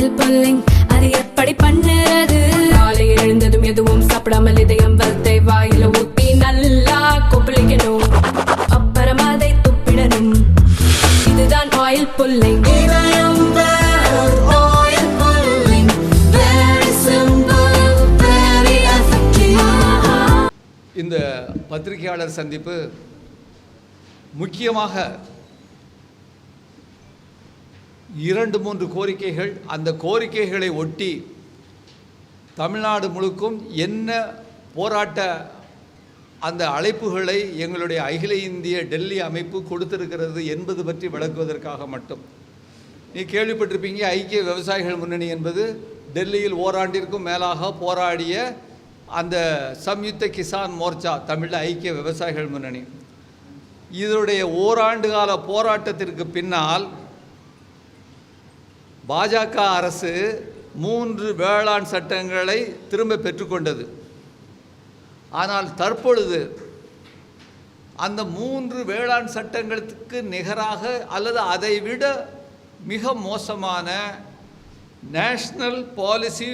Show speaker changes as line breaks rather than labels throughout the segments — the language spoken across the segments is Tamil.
ஆயில் புல்லிங் அது எப்படி பண்ணுறது? காலை எழுந்ததும் எதுவும் சாப்பிடாமல் இதயம் வளத்தை வாயில ஊத்தி நல்லா கொப்பளிக்கணும். அப்புறம் அதை துப்பிடணும். இதுதான் ஆயில் புல்லிங்
இந்த பத்திரிகையாளர் சந்திப்பு முக்கியமாக இரண்டு மூன்று கோரிக்கைகள். அந்த கோரிக்கைகளை ஒட்டி தமிழ்நாடு முழுக்கும் என்ன போராட்ட அந்த அழைப்புகளை எங்களுடைய அகில இந்திய டெல்லி அமைப்பு கொடுத்திருக்கிறது என்பது பற்றி விளக்குவதற்காக மட்டும். நீ கேள்விப்பட்டிருப்பீங்க ஐக்கிய விவசாயிகள் முன்னணி என்பது டெல்லியில் ஓராண்டிற்கும் மேலாக போராடிய அந்த சம்யுக்த கிசான் மோர்ச்சா தமிழில் ஐக்கிய விவசாயிகள் முன்னணி. இதனுடைய ஓராண்டு கால போராட்டத்திற்கு பின்னால் பாஜக அரசு மூன்று வேளாண் சட்டங்களை திரும்ப பெற்றுக்கொண்டது. ஆனால் தற்பொழுது அந்த மூன்று வேளாண் சட்டங்களுக்கு நிகராக அல்லது அதை விட மிக மோசமான national policy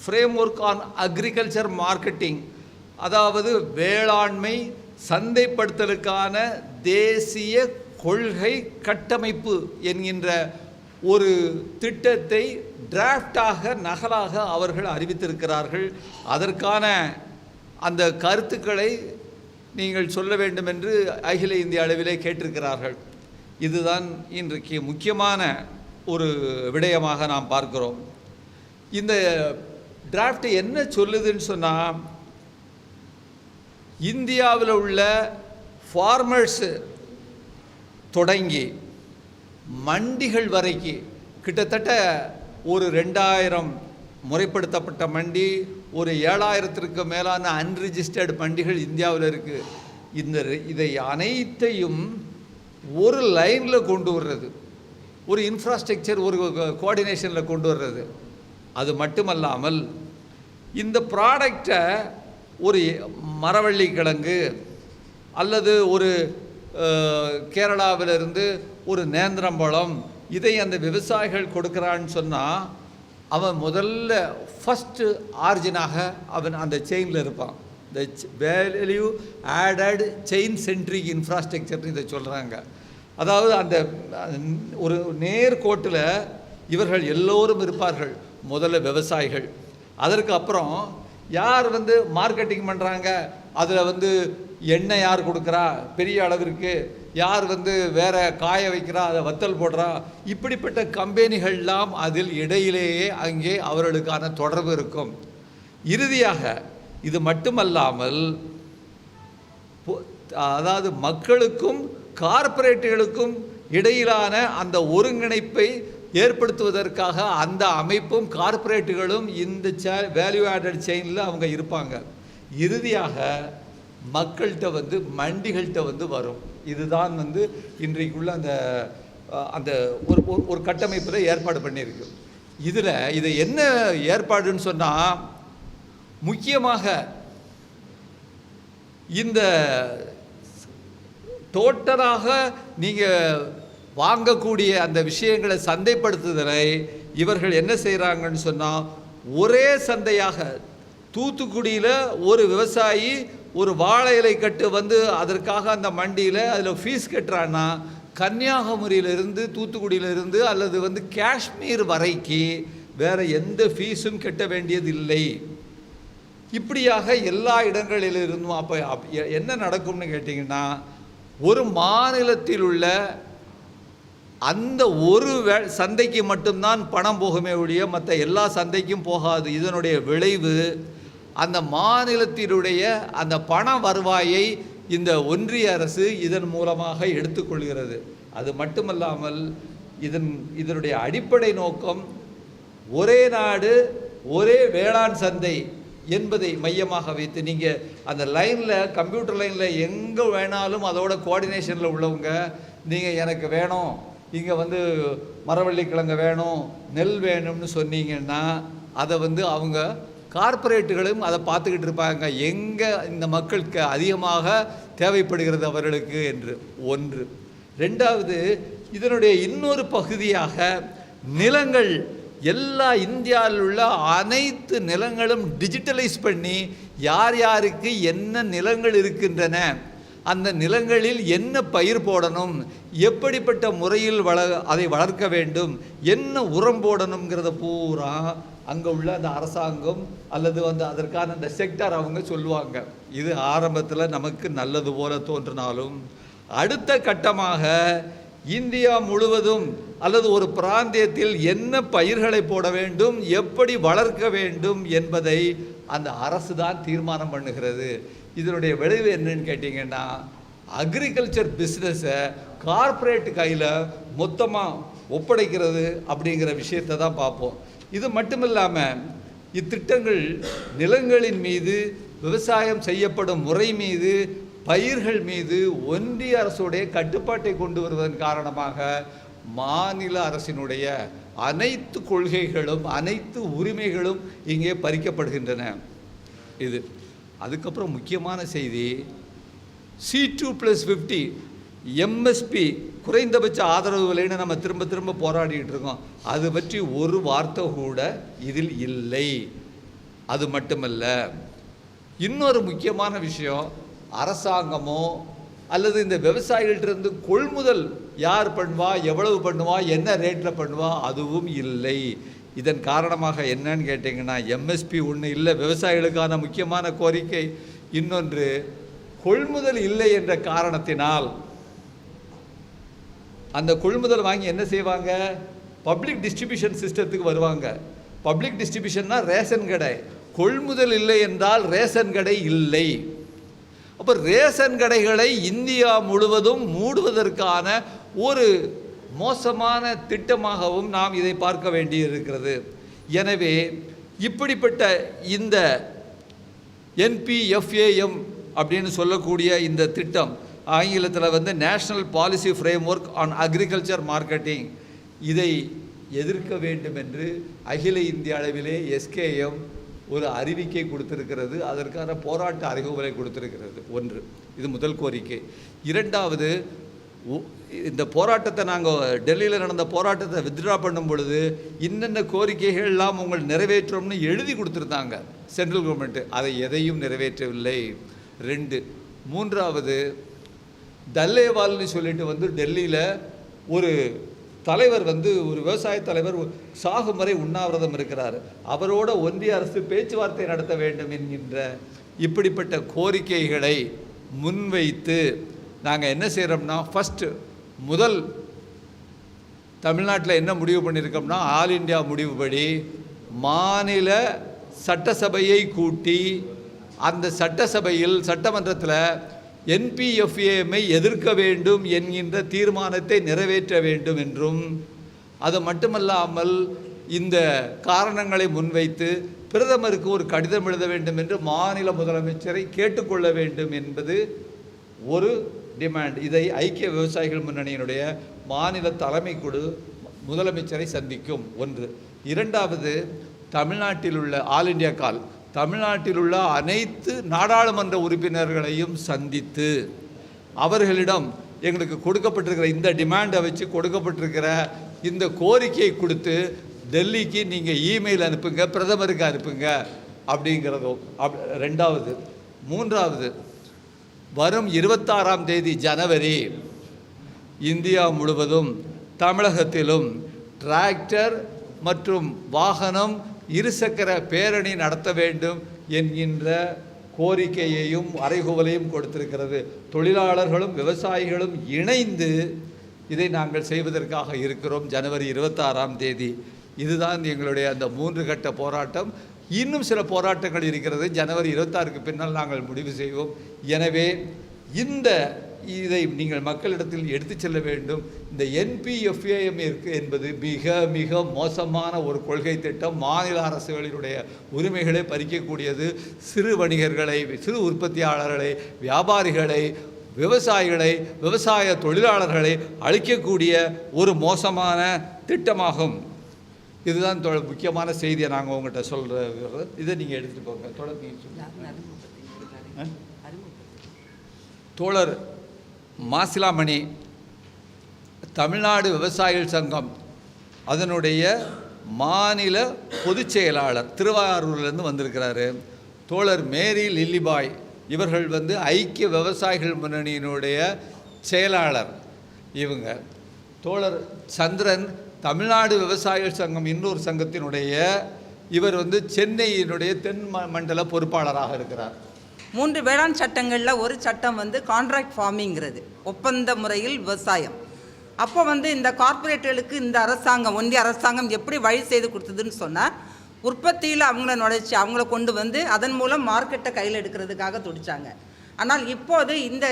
framework on agriculture marketing அதாவது வேளாண்மை சந்தைப்படுத்தலுக்கான தேசிய கொள்கை கட்டமைப்பு என்கின்ற ஒரு திட்டத்தை டிராஃப்டாக நகலாக அவர்கள் அறிவித்திருக்கிறார்கள். அதற்கான அந்த கருத்துக்களை நீங்கள் சொல்ல வேண்டும் என்று அகில இந்திய அளவிலே கேட்டிருக்கிறார்கள். இதுதான் இன்றைக்கு முக்கியமான ஒரு விடயமாக நாம் பார்க்கிறோம். இந்த டிராஃப்ட் என்ன சொல்லுதுன்னு சொன்னால் இந்தியாவில் உள்ள ஃபார்மர்ஸு தொடங்கி மண்டிகள் வரைக்கு கிட்டத்தட்ட ஒரு ரெண்டாயிரம் முறைப்படுத்தப்பட்ட மண்டி ஒரு ஏழாயிரத்திற்கு மேலான அன்ரிஜிஸ்டர்டு மண்டிகள் இந்தியாவில் இருக்குது இந்த இதை அனைத்தையும் ஒரு லைனில் கொண்டு வர்றது. ஒரு இன்ஃப்ராஸ்ட்ரக்சர் ஒரு கோஆர்டினேஷனில் கொண்டு வர்றது. அது மட்டுமல்லாமல் இந்த ப்ராடக்டை ஒரு மரவள்ளி கிழங்கு அல்லது ஒரு கேரளாவிலிருந்து ஒரு நேந்திரம்பழம் இதை அந்த விவசாயிகள் கொடுக்குறான்னு சொன்னால் அவன் முதல்ல ஃபஸ்ட்டு ஆர்ஜினாக அவன் அந்த செயினில் இருப்பான். இந்த வேல்யூ ஆடட் செயின் சென்ட்ரிக் இன்ஃப்ராஸ்ட்ரக்சர்னு இதை சொல்கிறாங்க அதாவது அந்த ஒரு நேர்கோட்டில் இவர்கள் எல்லோரும் இருப்பார்கள் முதல்ல விவசாயிகள். அதற்கு அப்புறம் யார் வந்து மார்க்கெட்டிங் பண்ணுறாங்க அதில் வந்து எண்ணெய் யார் கொடுக்குறா? பெரிய அளவிற்கு யார் வந்து வேற காய வைக்கிறா? அதை வத்தல் போடுறா? இப்படிப்பட்ட கம்பெனிகள்லாம் அதில் இடையிலேயே அங்கே அவர்களுக்கான தொடர்பு இருக்கும். இறுதியாக இது மட்டுமல்லாமல் அதாவது மக்களுக்கும் கார்ப்பரேட்டுகளுக்கும் இடையிலான அந்த ஒருங்கிணைப்பை ஏற்படுத்துவதற்காக அந்த அமைப்பும் கார்ப்பரேட்டுகளும் இந்த வேல்யூ ஆடட் செயினில் அவங்க இருப்பாங்க. இறுதியாக மக்கள்கிட்ட வந்து மண்டிகள்கிட்ட வந்து வரும். இதுதான் வந்து இன்றைக்குள்ள அந்த அந்த ஒரு ஒரு- ஒரு கட்டமைப்பில் ஏற்பாடு பண்ணியிருக்கு. இதில் இது என்ன ஏற்பாடுன்னு சொன்னால் முக்கியமாக இந்த டோட்டலாக நீங்கள் வாங்கக்கூடிய அந்த விஷயங்களை சந்தைப்படுத்துதலை இவர்கள் என்ன செய்கிறாங்கன்னு சொன்னால் ஒரே சந்தையாக தூத்துக்குடியில் ஒரு விவசாயி ஒரு வாழை இலை கட்டு வந்து அதற்காக அந்த மண்டியில் அதில் ஃபீஸ் கட்டுறான்னா கன்னியாகுமரியிலிருந்து தூத்துக்குடியிலிருந்து அல்லது வந்து காஷ்மீர் வரைக்கு வேறு எந்த ஃபீஸும் கட்ட வேண்டியதில்லை. இப்படியாக எல்லா இடங்களிலிருந்தும் அப்போ அப் என்ன நடக்கும்னு கேட்டிங்கன்னா ஒரு மாநிலத்தில் உள்ள அந்த ஒரு வே சந்தைக்கு மட்டும்தான் பணம் போகுமே ஒழிய மற்ற எல்லா சந்தைக்கும் போகாது. இதனுடைய விளைவு அந்த மாநிலத்தினுடைய அந்த பண வருவாயை இந்த ஒன்றிய அரசு இதன் மூலமாக எடுத்துக்கொள்கிறது. அது மட்டுமல்லாமல் இதன் இதனுடைய அடிப்படை நோக்கம் ஒரே நாடு ஒரே வேளாண் சந்தை என்பதை மையமாக வைத்து நீங்கள் அந்த லைனில் கம்ப்யூட்டர் லைனில் எங்கே வேணாலும் அதோட கோஆர்டினேஷனில் உள்ளவங்க நீங்கள் எனக்கு வேணும் இங்கே வந்து மரவள்ளிக்கிழங்கு வேணும் நெல் வேணும்னு சொன்னீங்கன்னா அதை வந்து அவங்க கார்ப்பரேட்டுகளும் அதை பார்த்துக்கிட்டு இருப்பாங்க. எங்கே இந்த மக்களுக்கு அதிகமாக தேவைப்படுகிறது அவர்களுக்கு என்று. ஒன்று. ரெண்டாவது இதனுடைய இன்னொரு பகுதியாக நிலங்கள் எல்லா இந்தியாவில் உள்ள அனைத்து நிலங்களும் டிஜிட்டலைஸ் பண்ணி யார் யாருக்கு என்ன நிலங்கள் இருக்கின்றன அந்த நிலங்களில் என்ன பயிர் போடணும் எப்படிப்பட்ட முறையில் வள அதை வளர்க்க வேண்டும் என்ன உரம் போடணுங்கிறத பூரா அங்கே உள்ள அந்த அரசாங்கம் அல்லது வந்து அதற்கான அந்த செக்டார் அவங்க சொல்லுவாங்க. இது ஆரம்பத்தில் நமக்கு நல்லது போல தோன்றினாலும் அடுத்த கட்டமாக இந்தியா முழுவதும் அல்லது ஒரு பிராந்தியத்தில் என்ன பயிர்களை போட வேண்டும் எப்படி வளர்க்க வேண்டும் என்பதை அந்த அரசு தான் தீர்மானம் பண்ணுகிறது. இதனுடைய விளைவு என்னன்னு கேட்டிங்கன்னா அக்ரிகல்ச்சர் பிஸ்னஸை கார்ப்பரேட் கையில் மொத்தமாக ஒப்படைக்கிறது அப்படிங்கிற விஷயத்தை தான் பார்ப்போம். இது மட்டுமில்லாமல் இத்திட்டங்கள் நிலங்களின் மீது விவசாயம் செய்யப்படும் முறை மீது பயிர்கள் மீது ஒன்றிய அரசுடைய கட்டுப்பாட்டை கொண்டு வருவதன் காரணமாக மாநில அரசினுடைய அனைத்து கொள்கைகளும் அனைத்து உரிமைகளும் இங்கே பறிக்கப்படுகின்றன. இது. அதுக்கப்புறம் முக்கியமான செய்தி C two plus fifty MSP குறைந்தபட்ச ஆதரவு விலைன்னு நம்ம திரும்ப திரும்ப போராடிட்டு இருக்கோம். அது பற்றி ஒரு வார்த்தை கூட இதில் இல்லை. அது மட்டுமல்ல இன்னொரு முக்கியமான விஷயம் அரசாங்கமோ அல்லது இந்த விவசாயிகள்டிருந்து கொள்முதல் யார் பண்ணுவா எவ்வளவு பண்ணுவா என்ன ரேட்டில் பண்ணுவா அதுவும் இல்லை. இதன் காரணமாக என்னன்னு கேட்டிங்கன்னா எம்எஸ்பி ஒன்று இல்லை. விவசாயிகளுக்கான முக்கியமான கோரிக்கை இன்னொன்று கொள்முதல் இல்லை என்ற காரணத்தினால் அந்த கொள்முதல் வாங்கி என்ன செய்வாங்க? பப்ளிக் டிஸ்ட்ரிபியூஷன் சிஸ்டத்துக்கு வருவாங்க. பப்ளிக் டிஸ்ட்ரிபியூஷன்னா ரேஷன் கடை. கொள்முதல் இல்லை என்றால் ரேஷன் கடை இல்லை. அப்போ ரேஷன் கடைகளை இந்தியா முழுவதும் மூடுவதற்கான ஒரு மோசமான திட்டமாகவும் நாம் இதை பார்க்க வேண்டியிருக்கிறது. எனவே இப்படிப்பட்ட இந்த என்பிஎஃப்ஏஎம் அப்படின்னு சொல்லக்கூடிய இந்த திட்டம் ஆங்கிலத்தில் வந்து national policy framework on agriculture marketing இதை எதிர்க்க வேண்டும் என்று அகில இந்திய அளவிலே எஸ்கேஎம் ஒரு அறிவிக்கை கொடுத்திருக்கிறது. அதற்கான போராட்ட அறிவுரை கொடுத்திருக்கிறது. ஒன்று. இது முதல் கோரிக்கை. இரண்டாவது உ- இந்த போராட்டத்தை நாங்கள் டெல்லியில் நடந்த போராட்டத்தை வித்ட்ரா பண்ணும் பொழுது இன்னென்ன கோரிக்கைகள் எல்லாம் உங்கள் நிறைவேற்றோம்னு எழுதி கொடுத்துருந்தாங்க சென்ட்ரல் கவர்மெண்ட்டு அதை எதையும் நிறைவேற்றவில்லை. ரெண்டு. மூன்றாவது தல்லேவால்னு சொல்லிட்டு வந்து டெல்லியில் ஒரு தலைவர் வந்து ஒரு விவசாய தலைவர் சாகும் வரை உண்ணாவிரதம் இருக்கிறார். அவரோட ஒன்றிய அரசு பேச்சுவார்த்தை நடத்த வேண்டும் என்கின்ற இப்படிப்பட்ட கோரிக்கைகளை முன்வைத்து நாங்கள் என்ன செய்கிறோம்னா ஃபஸ்ட்டு முதல் தமிழ்நாட்டில் என்ன முடிவு பண்ணியிருக்கோம்னா ஆல் இந்தியா முடிவுபடி மாநில சட்டசபையை கூட்டி அந்த சட்டசபையில் சட்டமன்றத்தில் என்பிஎஃப்ஏஎம்ஐ எதிர்க்க வேண்டும் என்கின்ற தீர்மானத்தை நிறைவேற்ற வேண்டும் என்றும் அது மட்டுமல்லாமல் இந்த காரணங்களை முன்வைத்து பிரதமருக்கு ஒரு கடிதம் எழுத வேண்டும் என்று மாநில முதலமைச்சரை கேட்டுக்கொள்ள வேண்டும் என்பது ஒரு டிமாண்ட் இதை ஐக்கிய விவசாயிகள் முன்னணியினுடைய மாநில தலைமை குழு முதலமைச்சரை சந்திக்கும் ஒன்று. இரண்டாவது தமிழ்நாட்டில் உள்ள ஆல் இந்தியா கால் தமிழ்நாட்டில் உள்ள அனைத்து நாடாளுமன்ற உறுப்பினர்களையும் சந்தித்து அவர்களிடம் எங்களுக்கு கொடுக்கப்பட்டிருக்கிற இந்த டிமாண்டை வச்சு கொடுக்கப்பட்டிருக்கிற இந்த கோரிக்கையை கொடுத்து டெல்லிக்கு நீங்கள் இமெயில் அனுப்புங்க பிரதமருக்கு அனுப்புங்க அப்படிங்கிறதும் அப் ரெண்டாவது. மூன்றாவது வரும் இருபத்தாறாம் தேதி ஜனவரி இந்தியா முழுவதும் தமிழகத்திலும் டிராக்டர் மற்றும் வாகனம் இருசக்கர பேரணி நடத்த வேண்டும் என்கின்ற கோரிக்கையையும் அறைகூவலையும் கொடுத்திருக்கிறது. தொழிலாளர்களும் விவசாயிகளும் இணைந்து இதை நாங்கள் செய்வதற்காக இருக்கிறோம் ஜனவரி இருபத்தாறாம் தேதி. இதுதான் எங்களுடைய அந்த மூன்று கட்ட போராட்டம். இன்னும் சில போராட்டங்கள் இருக்கிறது. ஜனவரி இருபத்தாறுக்கு பின்னால் நாங்கள் முடிவு செய்வோம். எனவே இந்த இதை நீங்கள் மக்களிடத்தில் எடுத்துச் செல்ல வேண்டும். இந்த என்பிஎஃப்ஏஎம் இருக்கு என்பது மிக மிக மோசமான ஒரு கொள்கை திட்டம். மாநில அரசுகளினுடைய உரிமைகளை பறிக்கக்கூடியது சிறு வணிகர்களை சிறு உற்பத்தியாளர்களை வியாபாரிகளை விவசாயிகளை விவசாய தொழிலாளர்களை அழிக்கக்கூடிய ஒரு மோசமான திட்டமாகும். இதுதான் தொ முக்கியமான செய்தியை நாங்கள் உங்கள்கிட்ட சொல்கிறது இதை நீங்கள் எடுத்துகிட்டு போங்க. தொடர்ந்து? தோழர் மாசிலாமணி தமிழ்நாடு விவசாயிகள் சங்கம் அதனுடைய மாநில பொதுச் செயலாளர் திருவாரூர்லேருந்து வந்திருக்கிறாரு. தோழர் மேரி லில்லிபாய் இவர்கள் வந்து ஐக்கிய விவசாயிகள் முன்னணியினுடைய செயலாளர் இவங்க. தோழர் சந்திரன் தமிழ்நாடு விவசாயிகள் சங்கம் இன்னொரு சங்கத்தினுடைய இவர் வந்து சென்னையினுடைய தென் ம- மண்டல பொறுப்பாளராக இருக்கிறார்.
மூன்று வேளாண் சட்டங்களில் ஒரு சட்டம் வந்து கான்ட்ராக்ட் ஃபார்மிங்கிறது ஒப்பந்த முறையில் விவசாயம். அப்போ வந்து இந்த கார்ப்பரேட்டுகளுக்கு இந்த அரசாங்கம் ஒன்றிய அரசாங்கம் எப்படி வழி செய்து கொடுத்ததுன்னு சொன்னால் உற்பத்தியில் அவங்கள நுழைச்சி அவங்கள கொண்டு வந்து அதன் மூலம் மார்க்கெட்டை கையில் எடுக்கிறதுக்காக துடிச்சாங்க. ஆனால் இப்போது இந்த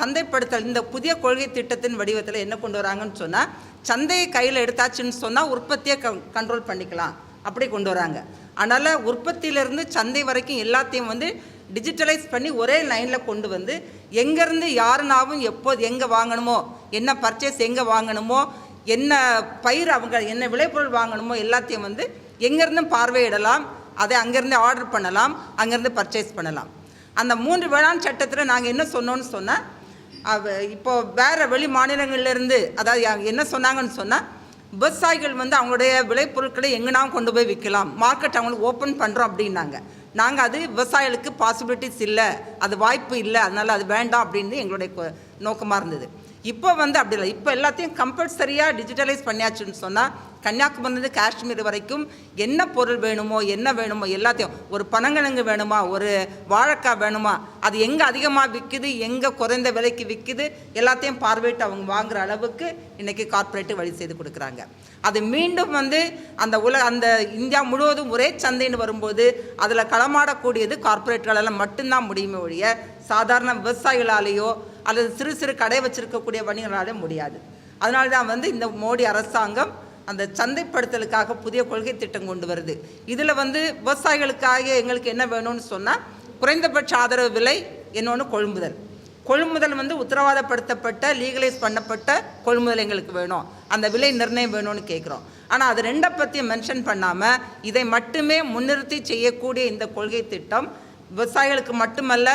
சந்தைப்படுத்தல் இந்த புதிய கொள்கை திட்டத்தின் வடிவத்தில் என்ன கொண்டு வராங்கன்னு சொன்னால் சந்தையை கையில் எடுத்தாச்சுன்னு சொன்னால் உற்பத்தியை க கண்ட்ரோல் பண்ணிக்கலாம். அப்படி கொண்டு வராங்க. அதனால் உற்பத்தியிலேருந்து சந்தை வரைக்கும் எல்லாத்தையும் வந்து டிஜிட்டலைஸ் பண்ணி ஒரே லைனில் கொண்டு வந்து எங்கேருந்து யாருனாவும் எப்போது எங்கே வாங்கணுமோ என்ன பர்ச்சேஸ் எங்கே வாங்கணுமோ என்ன பயிர் அவங்க என்ன விளைபொருள் வாங்கணுமோ எல்லாத்தையும் வந்து எங்கேருந்தும் பார்வையிடலாம். அதை அங்கேருந்து ஆர்டர் பண்ணலாம். அங்கேருந்து பர்ச்சேஸ் பண்ணலாம். அந்த மூன்று வேளாண் சட்டத்தில் நாங்கள் என்ன சொன்னோன்னு சொன்னால் இப்போது வேறு வெளி மாநிலங்கள்லேருந்து அதாவது என்ன சொன்னாங்கன்னு சொன்னால் விவசாயிகள் வந்து அவங்களுடைய விளைபொருட்களை எங்கேனாவும் கொண்டு போய் விற்கலாம். மார்க்கெட் அவங்களுக்கு ஓப்பன் பண்ணுறோம் அப்படின்னாங்க. நாங்கள் அது விவசாயிகளுக்கு பாசிபிலிட்டிஸ் இல்லை அது வாய்ப்பு இல்லை அதனால் அது வேண்டாம் அப்படின்னு எங்களுடைய நோக்கமாக இருந்தது. இப்போ வந்து அப்படி இல்லை. இப்போ எல்லாத்தையும் கம்பல்சரியாக டிஜிட்டலைஸ் பண்ணியாச்சுன்னு சொன்னால் கன்னியாகுமரிலேருந்து காஷ்மீர் வரைக்கும் என்ன பொருள் வேணுமோ என்ன வேணுமோ எல்லாத்தையும் ஒரு பனங்கிழங்கு வேணுமா ஒரு வாழைக்காய் வேணுமா அது எங்கே அதிகமாக விற்குது எங்கே குறைந்த விலைக்கு விற்குது எல்லாத்தையும் பார்வையிட்டு அவங்க வாங்குற அளவுக்கு இன்றைக்கி கார்ப்பரேட்டு வழி செய்து கொடுக்குறாங்க. அது மீண்டும் வந்து அந்த உல அந்த இந்தியா முழுவதும் ஒரே சந்தைன்னு வரும்போது அதில் களமாடக்கூடியது கார்ப்பரேட்டுகளால் மட்டும்தான் முடியுமே ஒழிய சாதாரண விவசாயிகளாலேயோ அல்லது சிறு சிறு கடை வச்சிருக்கக்கூடிய வணிகர்களாலே முடியாது. அதனால தான் வந்து இந்த மோடி அரசாங்கம் அந்த சந்தைப்படுத்தலுக்காக புதிய கொள்கை திட்டம் கொண்டு வருது. இதில் வந்து விவசாயிகளுக்காக எங்களுக்கு என்ன வேணும்னு சொன்னால் குறைந்தபட்ச ஆதரவு விலை இன்னொன்று கொள்முதல். கொள்முதல் வந்து உத்தரவாதப்படுத்தப்பட்ட லீகலைஸ் பண்ணப்பட்ட கொள்முதல் எங்களுக்கு வேணும். அந்த விலை நிர்ணயம் வேணும்னு கேட்குறோம் ஆனால் அது ரெண்டை பற்றியும் மென்ஷன் பண்ணாமல் இதை மட்டுமே முன்னிறுத்தி செய்யக்கூடிய இந்த கொள்கை திட்டம் விவசாயிகளுக்கு மட்டுமல்ல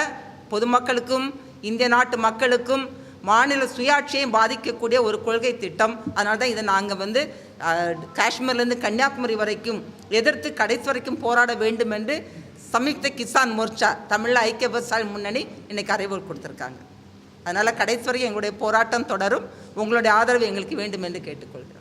பொதுமக்களுக்கும் இந்திய நாட்டு மக்களுக்கும் மாநில சுயாட்சியையும் பாதிக்கக்கூடிய ஒரு கொள்கை திட்டம். அதனால தான் இதை நாங்கள் வந்து காஷ்மீர்லேருந்து கன்னியாகுமரி வரைக்கும் எதிர்த்து கடைசி வரைக்கும் போராட வேண்டும் என்று சம்யுக்த கிசான் மோர்ச்சா தமிழில் ஐக்கிய விவசாய முன்னணி இன்றைக்கி அறிவுரை கொடுத்துருக்காங்க. அதனால் கடைசி வரைக்கும் எங்களுடைய போராட்டம் தொடரும். உங்களுடைய ஆதரவு எங்களுக்கு வேண்டும் என்று கேட்டுக்கொள்கிறோம்